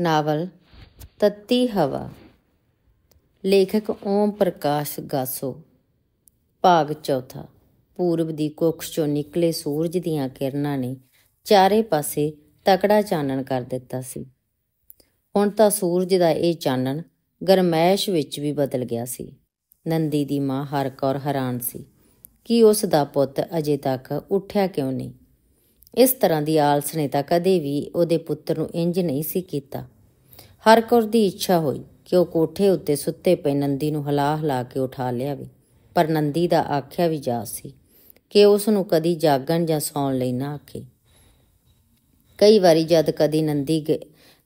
Novel ਤੱਤੀ ਹਵਾ। ਲੇਖਕ ਓਮ ਪ੍ਰਕਾਸ਼ ਗਾਸੋ। ਭਾਗ ਚੌਥਾ। ਪੂਰਬ ਦੀ ਕੁੱਖ ਚੋਂ ਨਿਕਲੇ ਸੂਰਜ ਦੀਆਂ ਕਿਰਨਾਂ ਨੇ ਚਾਰੇ ਪਾਸੇ ਤਕੜਾ ਚਾਨਣ ਕਰ ਦਿੱਤਾ ਸੀ। ਹੁਣ ਤਾਂ ਸੂਰਜ ਦਾ ਇਹ ਚਾਨਣ ਗਰਮੈਸ਼ ਵਿੱਚ ਵੀ ਬਦਲ ਗਿਆ ਸੀ। ਨੰਦੀ ਦੀ ਮਾਂ ਹਰਕੌਰ ਹੈਰਾਨ ਸੀ ਕਿ ਉਸ ਦਾ ਪੁੱਤ ਅਜੇ ਤੱਕ ਉੱਠਿਆ ਕਿਉਂ ਨਹੀਂ? ਇਸ ਤਰ੍ਹਾਂ ਦੀ ਆਲਸ ਨੇ ਤਾਂ ਕਦੇ ਵੀ ਉਹਦੇ ਪੁੱਤਰ ਨੂੰ ਇੰਜ ਨਹੀਂ ਸੀ ਕੀਤਾ। ਹਰਕੌਰ ਦੀ ਇੱਛਾ ਹੋਈ ਕਿ ਉਹ ਕੋਠੇ ਉੱਤੇ ਸੁੱਤੇ ਪਏ ਨੰਦੀ ਨੂੰ ਹਿਲਾ ਹਿਲਾ ਕੇ ਉਠਾ ਲਿਆਵੇ, ਪਰ ਨੰਦੀ ਦਾ ਆਖਿਆ ਵੀ ਜਾ ਸੀ ਕਿ ਉਸ ਨੂੰ ਕਦੀ ਜਾਗਣ ਜਾਂ ਸੌਣ ਲਈ ਨਾ ਆਖੇ। ਕਈ ਵਾਰੀ ਜਦ ਕਦੀ ਨੰਦੀ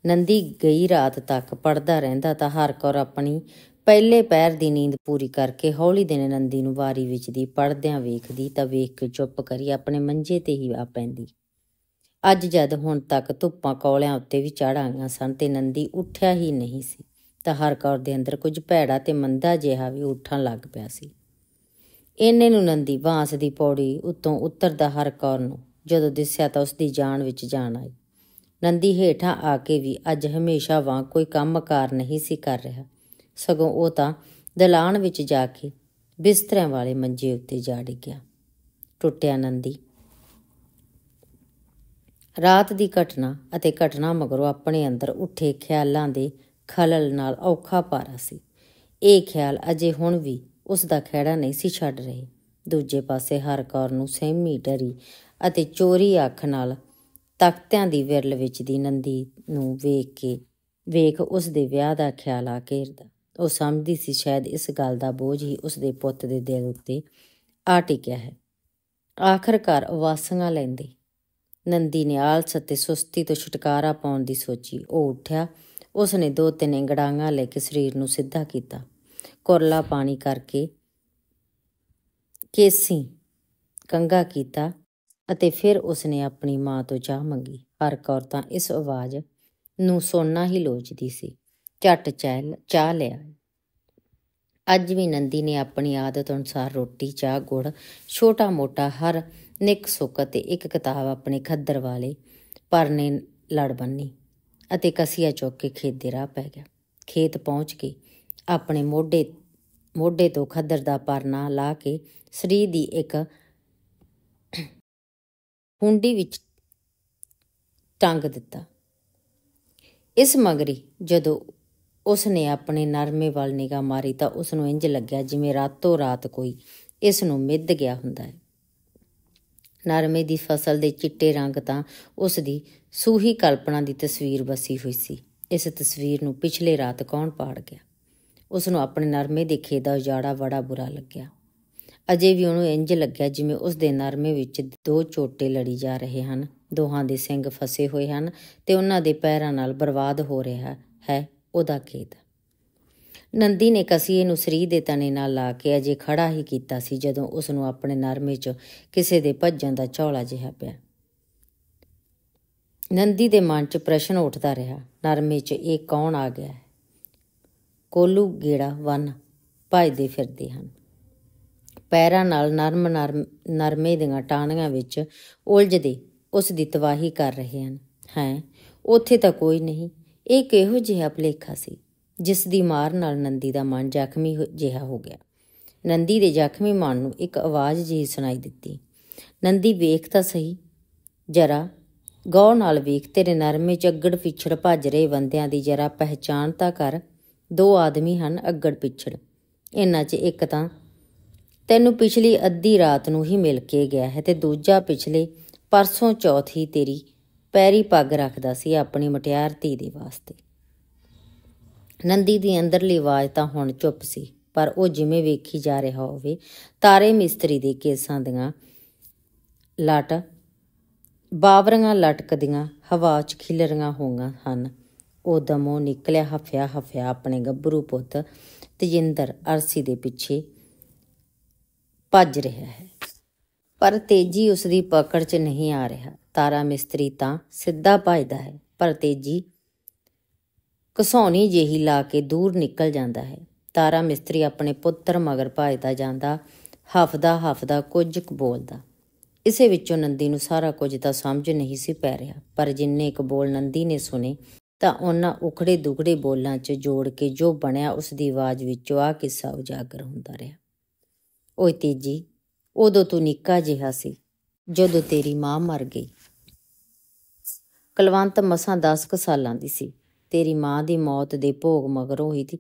ਨੰਦੀ ਗਈ ਰਾਤ ਤੱਕ ਪੜਦਾ ਰਹਿੰਦਾ ਤਾਂ ਹਰਕੌਰ ਆਪਣੀ ਪਹਿਲੇ ਪੈਰ ਦੀ ਨੀਂਦ ਪੂਰੀ ਕਰਕੇ ਹੌਲੀ ਦਿਨ ਨੰਦੀ ਨੂੰ ਵਾਰੀ ਵਿੱਚ ਦੀ ਪੜਦਿਆਂ ਵੇਖਦੀ ਤਾਂ ਵੇਖ ਕੇ ਚੁੱਪ ਕਰੀ ਆਪਣੇ ਮੰਜੇ ਤੇ ਹੀ ਆ ਪੈਂਦੀ। ਅੱਜ ਜਦ ਹੁਣ ਤੱਕ ਧੁੱਪਾਂ ਕੌਲਿਆਂ ਉੱਤੇ ਵੀ ਚੜ ਆਈਆਂ ਸਨ ਤੇ ਨੰਦੀ ਉੱਠਿਆ ਹੀ ਨਹੀਂ ਸੀ, ਤਾਂ ਹਰ ਕੌਰ ਦੇ ਅੰਦਰ ਕੁਝ ਭੈੜਾ ਤੇ ਮੰਦਾ ਜਿਹਾ ਵੀ ਉੱਠਣ ਲੱਗ ਪਿਆ ਸੀ। ਇੰਨੇ ਨੂੰ ਨੰਦੀ ਬਾਂਸ ਦੀ ਪੌੜੀ ਉੱਤੋਂ ਉਤਰਦਾ ਹਰ ਕੌਰ ਨੂੰ, ਜਦੋਂ ਦਿਸਿਆ ਤਾਂ ਉਸ ਦੀ ਜਾਨ ਵਿੱਚ ਜਾਨ ਆਈ। ਨੰਦੀ ਹੇਠਾਂ ਆ ਕੇ ਵੀ ਅੱਜ ਹਮੇਸ਼ਾ ਵਾਂਗ ਕੋਈ ਕੰਮਕਾਰ ਨਹੀਂ ਸੀ ਕਰ ਰਿਹਾ। ਸਗੋਂ ਉਹ ਤਾਂ ਦਲਾਨ ਵਿੱਚ ਜਾ ਕੇ ਬਿਸਤਰਿਆਂ ਵਾਲੇ ਮੰਜੇ ਉੱਤੇ ਜਾ ਡਿੱਗਿਆ। ਟੁੱਟਿਆ ਨੰਦੀ। ਰਾਤ ਦੀ ਘਟਨਾ ਅਤੇ ਘਟਨਾ ਮਗਰੋਂ ਆਪਣੇ ਅੰਦਰ ਉੱਠੇ ਖਿਆਲਾਂ ਦੇ ਖਲਲ ਨਾਲ ਔਖਾ ਪਾਰਾ ਸੀ। ਇਹ ਖਿਆਲ ਅਜੇ ਹੁਣ ਵੀ ਉਸ ਦਾ ਖਹਿੜਾ ਨਹੀਂ ਸੀ ਛੱਡ ਰਹੇ। ਦੂਜੇ ਪਾਸੇ ਹਰ ਕੌਰ ਨੂੰ ਸਹਿਮੀ ਡਰੀ ਅਤੇ ਚੋਰੀ ਅੱਖ ਨਾਲ ਤਖਤਿਆਂ ਦੀ ਵਿਰਲ ਵਿੱਚ ਦੀ ਨੰਦੀ ਨੂੰ ਵੇਖ ਕੇ, ਵੇਖ ਉਸ ਦੇ ਵਿਆਹ ਦਾ ਖਿਆਲ ਆ ਘੇਰਦਾ। ਉਹ ਸਮਝਦੀ ਸੀ ਸ਼ਾਇਦ ਇਸ ਗੱਲ ਦਾ ਬੋਝ ਹੀ ਉਸ ਦੇ ਪੁੱਤ ਦੇ ਦਿਲ ਉੱਤੇ ਆ ਟਿਕਿਆ ਹੈ। ਆਖਰਕਾਰ ਵਾਸੀਆਂ ਲੈਂਦੇ। ਨੰਦੀ ਨੇ ਆਲਸ ਅਤੇ ਸੁਸਤੀ ਤੋਂ ਛੁਟਕਾਰਾ ਪਾਉਣ ਦੀ ਸੋਚੀ। ਉਹ ਉੱਠਿਆ। ਉਸ ਨੇ ਦੋ ਤਿੰਨ ਇੰਗੜਾਂਗਾ ਲੈ ਕੇ ਸਰੀਰ ਨੂੰ ਸਿੱਧਾ ਕੀਤਾ। ਕੁਰਲਾ ਪਾਣੀ ਕਰਕੇ ਕੇਸੀ ਕੰਗਾ ਕੀਤਾ ਅਤੇ ਫਿਰ ਉਸ ਨੇ ਆਪਣੀ ਮਾਂ ਤੋਂ ਚਾਹ ਮੰਗੀ। ਹਰ ਔਰਤਾਂ ਇਸ ਆਵਾਜ਼ ਨੂੰ ਸੁਣਨਾ ਹੀ ਲੋਚਦੀ ਸੀ। ਝਟ ਚੈਲ ਚਾਹ ਲਿਆ। ਅੱਜ ਵੀ ਨੰਦੀ ਨੇ ਆਪਣੀ ਆਦਤ ਅਨੁਸਾਰ ਰੋਟੀ, ਚਾਹ, ਗੁੜ, ਛੋਟਾ ਮੋਟਾ ਹਰ ਨਿਕ ਸੁੱਕ ਤੇ ਇੱਕ ਕਿਤਾਬ ਆਪਣੇ ਖੱਦਰ ਵਾਲੇ ਪਰਨੇ ਲੜ ਬੰਨੀ ਅਤੇ ਕਸੀਆ ਚੁੱਕ ਕੇ ਖੇਤ ਦੇ ਰਾਹ ਪੈ ਗਿਆ। ਖੇਤ ਪਹੁੰਚ ਕੇ ਆਪਣੇ ਮੋਢੇ ਮੋਢੇ ਤੋਂ ਖੱਦਰ ਦਾ ਪਰਨਾ ਲਾ ਕੇ ਸਰੀਰ ਦੀ ਇੱਕ ਹੁੰਡੀ ਵਿੱਚ ਟੰਗ ਦਿੱਤਾ। ਇਸ ਮਗਰੀ ਜਦੋਂ ਉਸ ਨੇ ਆਪਣੇ ਨਰਮੇ ਵੱਲ ਨਿਗਾਹ ਮਾਰੀ ਤਾਂ ਉਸ ਨੂੰ ਇੰਜ ਲੱਗਿਆ ਜਿਵੇਂ ਰਾਤੋਂ ਰਾਤ ਕੋਈ ਇਸ ਨੂੰ ਮਿੱਧ ਗਿਆ ਹੁੰਦਾ ਹੈ। ਨਰਮੇ ਦੀ ਫਸਲ ਦੇ ਚਿੱਟੇ ਰੰਗ ਤਾਂ ਉਸ ਦੀ ਸੂਹੀ ਕਲਪਨਾ ਦੀ ਤਸਵੀਰ ਵਸੀ ਹੋਈ ਸੀ। ਇਸ ਤਸਵੀਰ ਨੂੰ ਪਿਛਲੇ ਰਾਤ ਕੌਣ ਪਾੜ ਗਿਆ? ਉਸ ਨੂੰ ਆਪਣੇ ਨਰਮੇ ਦੇ ਖੇਤ ਦਾ ਉਜਾੜਾ ਬੜਾ ਬੁਰਾ ਲੱਗਿਆ। ਅਜੇ ਵੀ ਉਹਨੂੰ ਇੰਜ ਲੱਗਿਆ ਜਿਵੇਂ ਉਸ ਦੇ ਨਰਮੇ ਵਿੱਚ ਦੋ ਚੋਟੇ ਲੜੀ ਜਾ ਰਹੇ ਹਨ। ਦੋਹਾਂ ਦੇ ਸਿੰਘ ਫਸੇ ਹੋਏ ਹਨ ਤੇ ਉਹਨਾਂ ਦੇ ਪੈਰਾਂ ਨਾਲ ਬਰਬਾਦ ਹੋ ਰਿਹਾ ਹੈ। ਉਹਦਾ ਖੇਤ। ਨੰਦੀ ਨੇ ਕਸੀਏ ਨੂੰ ਸਰੀਰ ਦੇ ਤਣੇ ਨਾਲ ਲਾ ਕੇ ਅਜੇ ਖੜਾ ਹੀ ਕੀਤਾ ਸੀ ਜਦੋਂ ਉਸ ਨੂੰ ਆਪਣੇ ਨਰਮੇ 'ਚ ਕਿਸੇ ਦੇ ਭੱਜਣ ਦਾ ਝੌਲਾ ਜਿਹਾ ਪਿਆ। ਨੰਦੀ ਦੇ ਮਨ 'ਚ ਪ੍ਰਸ਼ਨ ਉੱਠਦਾ ਰਿਹਾ, ਨਰਮੇ 'ਚ ਇਹ ਕੌਣ ਆ ਗਿਆ ਹੈ? ਕੋਲੂ ਗੇੜਾ ਵਨ ਭਜਦੇ ਫਿਰਦੇ ਹਨ। ਪੈਰਾਂ ਨਾਲ ਨਰਮ ਨਰਮੇ ਦੀਆਂ ਟਾਹਣੀਆਂ ਵਿੱਚ ਉਲਝਦੇ ਉਸ ਦੀ ਤਵਾਹੀ ਕਰ ਰਹੇ ਹਨ। ਹੈ, ਉੱਥੇ ਤਾਂ ਕੋਈ ਨਹੀਂ। ਇਹ ਕਿਹੋ ਜਿਹਾ ਭਲੇਖਾ ਸੀ, ਜਿਸ ਦੀ ਮਾਰ ਨਾਲ ਨੰਦੀ ਦਾ ਮਨ ਜ਼ਖਮੀ ਜਿਹਾ ਹੋ ਗਿਆ। ਨੰਦੀ ਦੇ ਜ਼ਖਮੀ ਮਨ ਨੂੰ ਇੱਕ ਆਵਾਜ਼ ਜਿਹੀ ਸੁਣਾਈ ਦਿੱਤੀ। ਨੰਦੀ, ਵੇਖ ਤਾਂ ਸਹੀ। ਜਰਾ, ਗੌਰ ਨਾਲ ਵੇਖ, ਤੇਰੇ ਨਰਮੇ ਚ ਅੱਗੜ ਪਿਛੜ ਭੱਜ ਰਹੇ ਬੰਦਿਆਂ ਦੀ ਜਰਾ ਪਹਿਚਾਨ ਤਾਂ ਕਰ। ਦੋ ਆਦਮੀ ਹਨ ਅੱਗੜ ਪਿਛੜ। ਇਹਨਾਂ 'ਚ ਇੱਕ ਤਾਂ ਤੈਨੂੰ ਪਿਛਲੀ ਅੱਧੀ ਰਾਤ ਨੂੰ ਹੀ ਮਿਲ ਕੇ ਗਿਆ ਹੈ ਤੇ ਦੂਜਾ ਪਿਛਲੇ ਪਰਸੋਂ ਚੌਥੀ ਤੇਰੀ ਪੈਰੀ ਪੱਗ ਰੱਖਦਾ ਸੀ ਆਪਣੀ ਮਟਿਆਰ ਧੀ ਦੇ ਵਾਸਤੇ। ਨੰਦੀ ਦੀ ਅੰਦਰਲੀ ਆਵਾਜ਼ ਤਾਂ ਹੁਣ ਚੁੱਪ ਸੀ, ਪਰ ਉਹ ਜਿਵੇਂ ਵੇਖੀ ਜਾ ਰਿਹਾ ਹੋਵੇ, ਤਾਰੇ ਮਿਸਤਰੀ ਦੇ ਕੇਸਾਂ ਦੀਆਂ ਲਟ, ਬਾਵਰੀਆਂ ਲਟਕਦੀਆਂ, ਹਵਾ 'ਚ ਖਿਲਰੀਆਂ ਹੋਈਆਂ ਹਨ। ਉਹ ਦਮੋਂ ਨਿਕਲਿਆ, ਹਫਿਆ ਹਫਿਆ ਆਪਣੇ ਗੱਭਰੂ ਪੁੱਤ ਤਜਿੰਦਰ ਅਰਸੀ ਦੇ ਪਿੱਛੇ ਭੱਜ ਰਿਹਾ ਹੈ। ਪਰ ਤੇਜੀ ਉਸ ਦੀ ਪਕੜ 'ਚ ਨਹੀਂ ਆ ਰਿਹਾ। ਤਾਰਾ ਮਿਸਤਰੀ ਤਾਂ ਸਿੱਧਾ ਭਜਦਾ ਹੈ, ਪਰ ਤੇਜੀ ਕਸੌਣੀ ਜਿਹੀ ਲਾ ਕੇ ਦੂਰ ਨਿਕਲ ਜਾਂਦਾ ਹੈ। ਤਾਰਾ ਮਿਸਤਰੀ ਆਪਣੇ ਪੁੱਤਰ ਮਗਰ ਭਜਦਾ ਜਾਂਦਾ, ਹਫਦਾ ਹਫਦਾ ਕੁਝ ਕੁ ਬੋਲਦਾ। ਇਸੇ ਵਿੱਚੋਂ ਨੰਦੀ ਨੂੰ ਸਾਰਾ ਕੁਝ ਤਾਂ ਸਮਝ ਨਹੀਂ ਸੀ ਪੈ ਰਿਹਾ, ਪਰ ਜਿੰਨੇ ਇੱਕ ਬੋਲ ਨੰਦੀ ਨੇ ਸੁਨੇ ਤਾਂ ਉਹਨਾਂ ਉਖੜੇ ਦੁਗੜੇ ਬੋਲਾਂ 'ਚ ਜੋੜ ਕੇ ਜੋ ਬਣਿਆ ਉਸ ਦੀ ਆਵਾਜ਼ ਵਿੱਚੋਂ ਆ ਕਿੱਸਾ ਉਜਾਗਰ ਹੁੰਦਾ ਰਿਹਾ। ਓਏ ਤੇਜੀ ਉਦੋਂ ਤੂੰ ਨਿੱਕਾ ਜਿਹਾ ਸੀ, ਜਦੋਂ ਤੇਰੀ ਮਾਂ ਮਰ ਗਈ। ਕਲਵੰਤ ਮਸਾਂ 10 ਕੁ ਸਾਲਾਂ ਦੀ ਸੀ। ਤੇਰੀ ਮਾਂ ਦੀ ਮੌਤ ਦੇ ਭੋਗ ਮਗਰੋਂ ਹੋਈ ਸੀ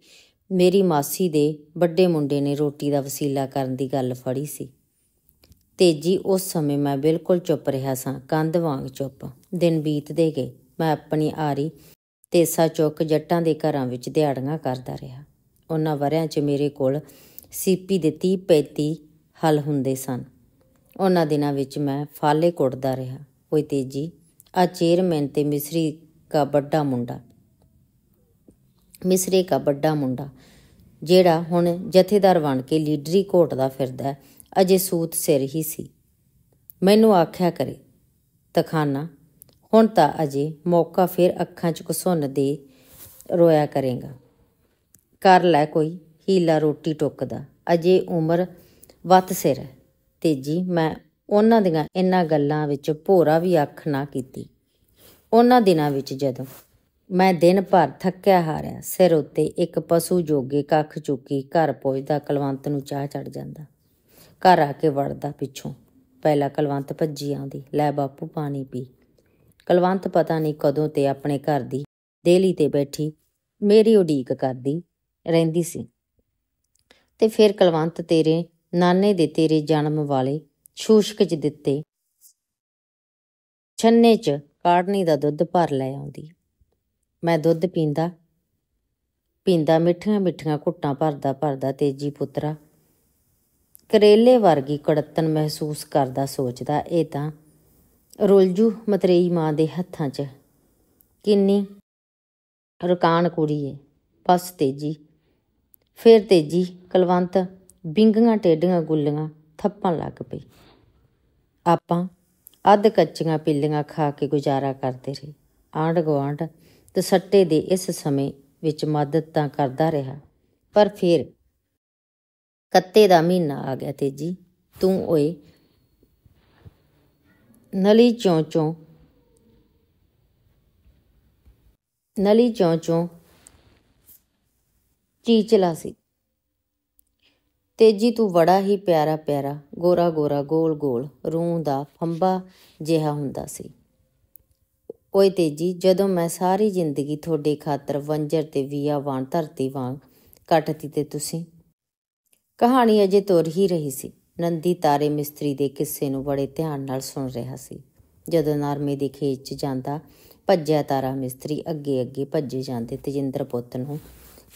ਮੇਰੀ ਮਾਸੀ ਦੇ ਵੱਡੇ ਮੁੰਡੇ ਨੇ ਰੋਟੀ ਦਾ ਵਸੀਲਾ ਕਰਨ ਦੀ ਗੱਲ ਫੜੀ ਸੀ। ਤੇਜੀ ਉਸ ਸਮੇਂ ਮੈਂ ਬਿਲਕੁਲ ਚੁੱਪ ਰਿਹਾ ਸਾਂ, ਕੰਧ ਵਾਂਗ ਚੁੱਪ। ਦਿਨ ਬੀਤਦੇ ਗਏ, ਮੈਂ ਆਪਣੀ ਆਰੀ ਤੇਸਾ ਚੁੱਕ ਜੱਟਾਂ ਦੇ ਘਰਾਂ ਵਿੱਚ ਦਿਹਾੜੀਆਂ ਕਰਦਾ ਰਿਹਾ। ਉਹਨਾਂ ਵਰਿਆਂ 'ਚ ਮੇਰੇ ਕੋਲ ਸੀਪੀ ਦੇ 30 35 ਹੱਲ ਹੁੰਦੇ ਸਨ। ਉਹਨਾਂ ਦਿਨਾਂ ਵਿੱਚ ਮੈਂ ਫਾਲੇ ਕੁੱਟਦਾ ਰਿਹਾ। ਕੋਈ ਤੇਜੀ, ਆ ਚੇਅਰਮੈਨ ਤੇ ਮਿਸਰੀ ਦਾ ਵੱਡਾ ਮੁੰਡਾ। ਮਿਸਰੀ ਦਾ ਵੱਡਾ ਮੁੰਡਾ, ਜਿਹੜਾ ਹੁਣ ਜਥੇਦਾਰ ਬਣ ਕੇ ਲੀਡਰੀ ਘੋਟਦਾ ਫਿਰਦਾ ਅਜੇ ਸੂਤ ਸਿਰ ਹੀ ਸੀ। ਮੈਨੂੰ ਆਖਿਆ ਕਰੇ, ਤਖਾਨਾ, ਹੁਣ ਤਾਂ ਅਜੇ ਮੌਕਾ ਫਿਰ ਅੱਖਾਂ 'ਚ ਕੁਸੁੰਨ ਦੇ ਰੋਇਆ ਕਰੇਗਾ। ਕਰ ਲੈ ਕੋਈ, ਹੀਲਾ ਰੋਟੀ ਟੁੱਕਦਾ, ਅਜੇ ਉਮਰ ਵਤ ਸਿਰ। ਹੈ ਤੇਜੀ, ਮੈਂ ਉਹਨਾਂ ਦੀਆਂ ਇਹਨਾਂ ਗੱਲਾਂ ਵਿੱਚ ਭੋਰਾ ਵੀ ਅੱਖ ਨਾ ਕੀਤੀ। ਉਹਨਾਂ ਦਿਨਾਂ ਵਿੱਚ ਜਦੋਂ ਮੈਂ ਦਿਨ ਭਰ ਥੱਕਿਆ ਹਾਰਿਆ, ਸਿਰ ਉੱਤੇ ਇੱਕ ਪਸ਼ੂ ਜੋਗੇ ਕੱਖ ਚੁੱਕੀ ਘਰ ਪਹੁੰਚਦਾ ਕਲਵੰਤ ਨੂੰ ਚਾਹ ਚੜ ਜਾਂਦਾ। ਘਰ ਆ ਕੇ ਵੜਦਾ ਪਿੱਛੋਂ। ਪਹਿਲਾ ਕਲਵੰਤ ਭੱਜੀ ਆਉਂਦੀ, ਲੈ ਬਾਪੂ, ਪਾਣੀ ਪੀ। ਕਲਵੰਤ ਪਤਾ ਨਹੀਂ ਕਦੋਂ ਤੇ ਆਪਣੇ ਘਰ ਦੀ ਦੇਲੀ ਤੇ ਬੈਠੀ, ਮੇਰੀ ਉਡੀਕ ਕਰਦੀ ਰਹਿੰਦੀ ਸੀ। ਤੇ ਫਿਰ ਕਲਵੰਤ ਤੇਰੇ ਨਾਨੇ ਦੇ ਤੇਰੇ ਜਨਮ ਵਾਲੇ ਛੂਸ਼ਕ ਚ ਦਿੱਤੇ। ਛੰਨੇ ਚ ਕਾੜਨੀ ਦਾ ਦੁੱਧ ਭਰ ਲੈ ਆਉਂਦੀ। ਮੈਂ ਦੁੱਧ ਪੀਂਦਾ ਪੀਂਦਾ ਮਿੱਠੀਆਂ ਮਿੱਠੀਆਂ ਘੁੱਟਾਂ ਭਰਦਾ ਭਰਦਾ ਤੇਜੀ ਪੁੱਤਰਾ। ਕਰੇਲੇ ਵਰਗੀ ਕੜਤਨ ਮਹਿਸੂਸ ਕਰਦਾ ਸੋਚਦਾ, ਇਹ ਤਾਂ ਰੁਲਜੂ ਮਤਰੇਈ ਮਾਂ ਦੇ ਹੱਥਾਂ 'ਚ। ਕਿੰਨੀ ਰਕਾਨ ਕੁੜੀ ਏ। ਬਸ ਤੇਜੀ। ਫਿਰ ਤੇਜੀ ਕਲਵੰਤ ਬਿੰਗੀਆਂ, ਟੇਡੀਆਂ, ਗੁੱਲੀਆਂ ਥੱਪਣ ਲੱਗ ਪਈ। ਆਪਾਂ ਅੱਧ ਕੱਚੀਆਂ ਪਿੱਲੀਆਂ ਖਾ ਕੇ ਗੁਜ਼ਾਰਾ ਕਰਦੇ ਰਹੇ। ਆਂਢ ਗੁਆਂਢ ਤੇ ਸੱਟੇ ਦੇ ਇਸ ਸਮੇਂ ਵਿੱਚ ਮਦਦ ਤਾਂ ਕਰਦਾ ਰਿਹਾ, ਪਰ ਫਿਰ ਕੱਤੇ ਦਾ ਮਹੀਨਾ ਆ ਗਿਆ ਤੇਜੀ। ਤੂੰ ਓਏ ਨਲੀ ਚੋਂ ਚੋਂ, ਨਲੀ ਚੋਂ ਚੋਂ ਚੀਚਲਾ ਸੀ। ਤੇਜੀ ਤੂੰ ਬੜਾ ਹੀ ਪਿਆਰਾ ਪਿਆਰਾ, ਗੋਰਾ ਗੋਰਾ, ਗੋਲ ਗੋਲ ਰੂਹ ਦਾ ਫੰਬਾ ਜਿਹਾ ਹੁੰਦਾ ਸੀ। ਓਏ ਤੇਜੀ, ਜਦੋਂ ਮੈਂ ਸਾਰੀ ਜ਼ਿੰਦਗੀ ਤੁਹਾਡੇ ਖਾਤਰ ਵੰਜਰ ਤੇ ਵੀਆ ਵਾਂ ਧਰਤੀ ਵਾਂ ਕੱਟਤੀ ਤੇ ਤੁਸੀਂ? ਕਹਾਣੀ ਅਜੇ ਤੁਰ ਹੀ ਰਹੀ ਸੀ। ਨੰਦੀ ਤਾਰੇ ਮਿਸਤਰੀ ਦੇ ਕਿੱਸੇ ਨੂੰ ਬੜੇ ਧਿਆਨ ਨਾਲ ਸੁਣ ਰਿਹਾ ਸੀ। ਜਦੋਂ ਨਰਮੇ ਦੇ ਖੇਤ 'ਚ ਜਾਂਦਾ, ਭੱਜਿਆ ਤਾਰਾ ਮਿਸਤਰੀ ਅੱਗੇ ਅੱਗੇ ਭੱਜੇ ਜਾਂਦੇ ਤੇਜਿੰਦਰ ਪੁੱਤ ਨੂੰ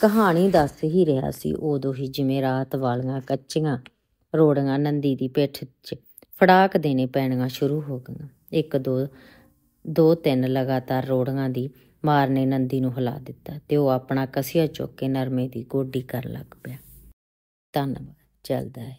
ਕਹਾਣੀ ਦੱਸ ਹੀ ਰਿਹਾ ਸੀ ਉਦੋਂ ਹੀ ਜਿਵੇਂ ਰਾਤ ਵਾਲੀਆਂ ਕੱਚੀਆਂ ਰੋੜੀਆਂ ਨੰਦੀ ਦੀ ਪਿੱਠ 'ਚ ਫੜਾਕ ਦੇਣੇ ਪੈਣੀਆਂ ਸ਼ੁਰੂ ਹੋ ਗਈਆਂ। ਇੱਕ, ਦੋ ਦੋ, ਤਿੰਨ ਲਗਾਤਾਰ ਰੋੜੀਆਂ ਦੀ ਮਾਰ ਨੇ ਨੰਦੀ ਨੂੰ ਹਿਲਾ ਦਿੱਤਾ ਤੇ ਉਹ ਆਪਣਾ ਕਸਿਆ ਚੁੱਕ ਕੇ ਨਰਮੇ ਦੀ ਗੋਡੀ ਕਰਨ ਲੱਗ ਪਿਆ। ਧੰਨਵਾਦ, ਚੱਲਦਾ ਹੈ